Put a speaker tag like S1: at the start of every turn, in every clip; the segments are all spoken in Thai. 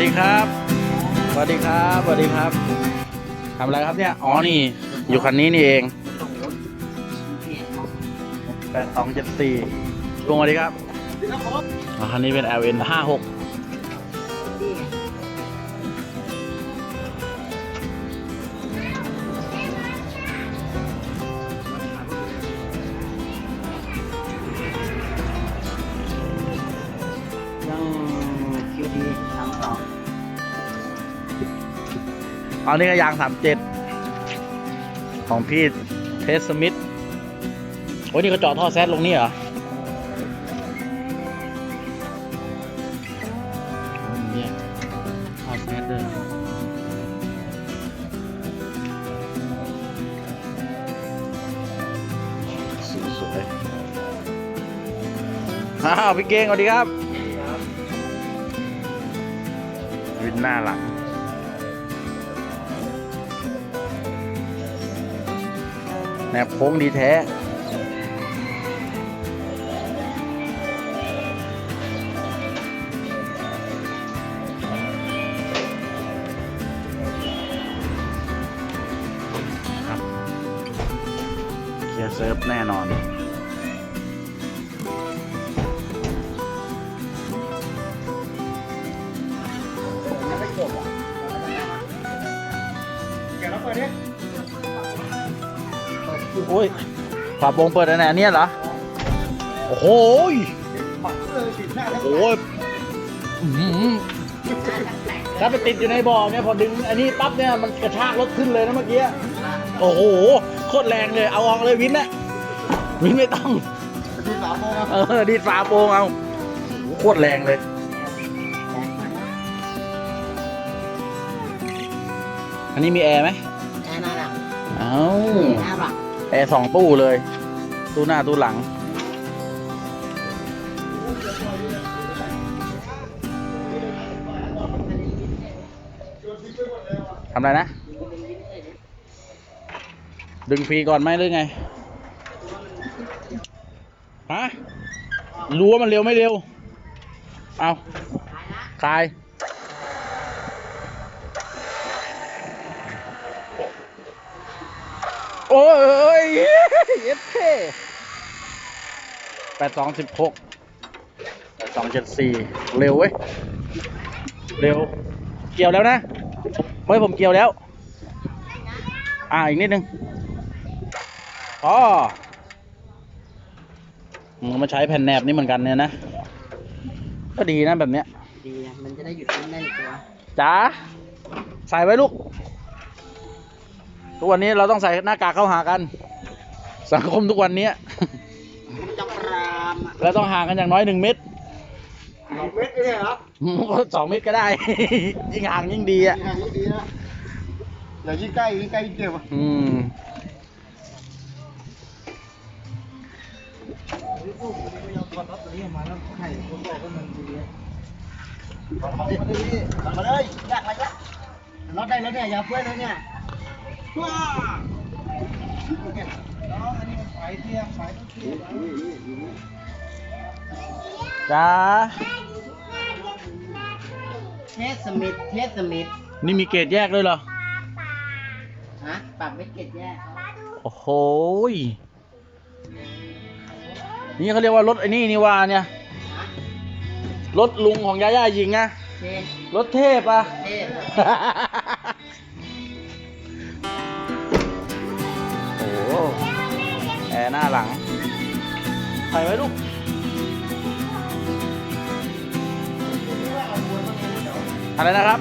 S1: วัสดีครับ สวัสดีครับ สวัสดีครับทำอะไรครับเนี่ย อ๋อ นี่ อยู่คันนี้นี่เองแปดสองเจ็ดสี่ลุงสวัสดีครับอ๋อคันนี้เป็น LN ห้าหก
S2: อั
S1: นนี้ก็ยางสามเจ็ดของพี่เทสสมิธโอ้ยนี่ก็เจาะท่อแซดลงนี่เหรออ๋อเนี่ยท่อแซดด้วยสวยๆอ้าวพี่เก่งสวัสดีครับวินหน้าหลัง แนบโค้งดีแท้ ครับเกียร์เซิร์ฟแน่นอน
S2: ยังไม่จบอะแกรับเปิดดิ
S1: โอ้ยฝาโปรงเปิดอันไหนอันเนี้ยเหรอ โอ้โหย
S2: ปักเลยติดหน้าทั้ง
S1: โอ้ยอื้อหือถ้าไปติดอยู่ในบ่อเนี่ยพอดึงอันนี้ปั๊บเนี่ยมันกระชากรถขึ้นเลยนะเมื่อกี้ โอ้โห โคตรแรงเลย เอาออกเลยวินนะวินไม่ต้อง
S2: ติดสามโมงอะ
S1: เออ ดีดฝาโปรงเอาโอ้โหโคตรแรงเลย อันนี้มีแอร์ไหม
S2: แอร์หน้าหลัง
S1: เอ้า
S2: หน้าหลัง
S1: แอร์สองตู้เลย ตู้หน้าตู้หลัง ทำอะไรนะ ดึงฟรีก่อนไหมหรือไง ฮะ รู้ว่ามันเร็วไม่เร็ว เอาคลาย โอ้ยเย็ดเท่แปดสองสิบหกแปดสองเจ็ดสี่เร็วเว้ย เร็ว เกี่ยวแล้วนะเฮ้ยผมเกี่ยวแล้ว อ่าอีกนิดนึงอ๋อมึงมาใช้แผ่นแนบนี่เหมือนกันเนี่ยนะ ก็ดีนะแบบเนี้ย
S2: ดีนะมันจะได้หยุดแน่นๆตัว
S1: จ๋าใส่ไว้ลูก ทุกวันนี้เราต้องใส่หน้ากากเข้าหากัน สังคมทุกวันนี้
S2: มันจะปรามอะ
S1: เราต้องห่างกันอย่างน้อยหนึ่งเมตร
S2: สองเมตรเลยเหรอ
S1: สองเมตรก็ได้ ยิ่งห่างยิ่งดีอะ
S2: ยิ่งห่างยิ่งดีนะอย่ายิ่งใกล้ยิ่งใกล้ยิ่งเจ็บอะ
S1: อืม
S2: ไม่ยอมกดรถตัวนี้ออกมาแล้วให้คนบอกว่ามันดีทำมาดิทำมาเลยยากอะไรยากรถได้แล้วเนี่ยอย่าเพื่อนเลยเนี่ย ว้าน้องอันนี้มันสายเทียมสายต้องเทียม
S1: จ้า
S2: เทสสมิธเทสสมิธ
S1: นี่มีเกรดแยกด้วยเหรอ
S2: ฮะปรับไม่เก็ตแย่
S1: โอ้โหยนี่เขาเรียกว่ารถไอ้นี่นี่ว่าเนี่ย
S2: ฮะ
S1: รถลุงของยาย่าหญิงอะ
S2: เทส
S1: รถเทพอะ
S2: เท
S1: หน้าหลังใส่ไว้ลูกอะไรนะครับ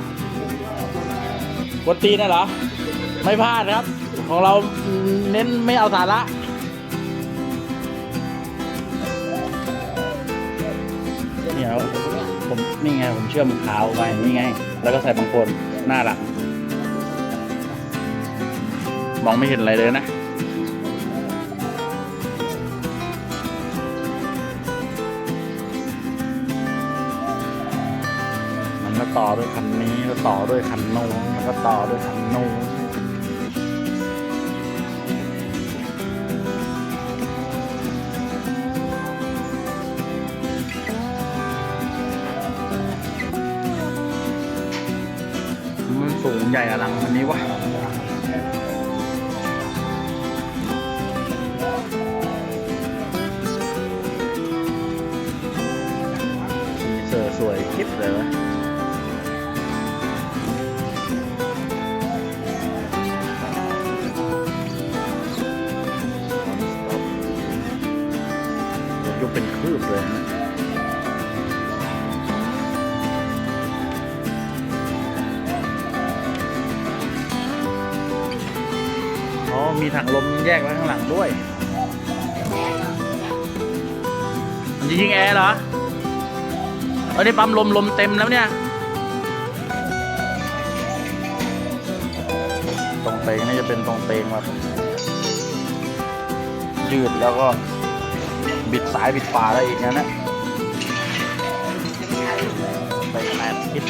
S1: กดตีน่ะเหรอ ไม่พลาดครับ ของเราเน้นไม่เอาสาระเนี่ยผมนี่ไงผมเชื่อมขาวไปนี่ไง แล้วก็ใส่บางคนหน้าหลัง มองไม่เห็นอะไรเลยนะ ต่อด้วยคันนี้ แล้วต่อด้วยคันนู้นแล้วก็ต่อด้วยคันนู้นมันสูงใหญ่อลังวันนี้วะเสือสวยคลิปเลยวะ กเป็นคืบเลยนะอ๋อมีถังลมแยกไว้ข้างหลังด้วยมันจะยิงแอร์เหรอเออได้ปั๊มลมลมเต็มแล้วเนี่ย ตรงเตงน่าจะเป็นตรงเตงแบบยืดแล้วก็ บิดซ้ายบิดขวาได้อีกนะนะไปแปดทิศ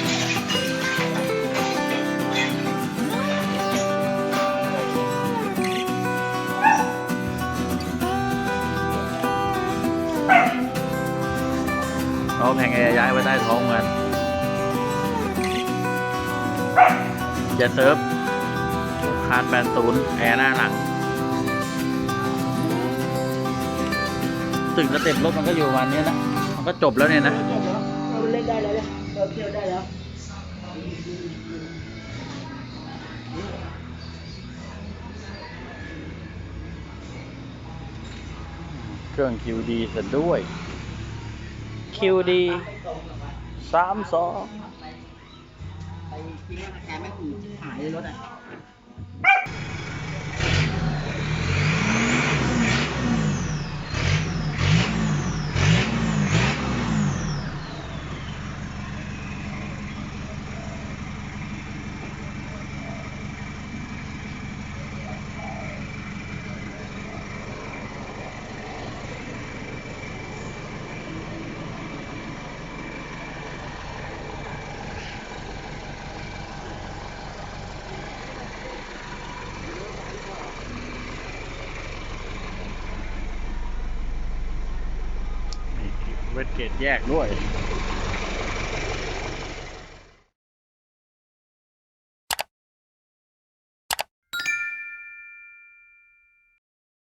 S1: เอาแผงแอร์ย้ายไว้ใต้ท้องกันอย่าเซิร์ฟคานแปดศูนย์แอร์หน้าหลัง ถึงสเต็ปรถมันก็อยู่ประมาณนี้นะ มันก็จบแล้วเนี่ยนะ
S2: เราเล่นได้แล้วเนี่ยเราเที่ยวได้แล้ว
S1: เครื่อง QD เสร็จด้วย QD สามสอง
S2: ไปจริงๆแกไม่ถูกหายเลยรถอะ
S1: เวทเกตแยกด้วย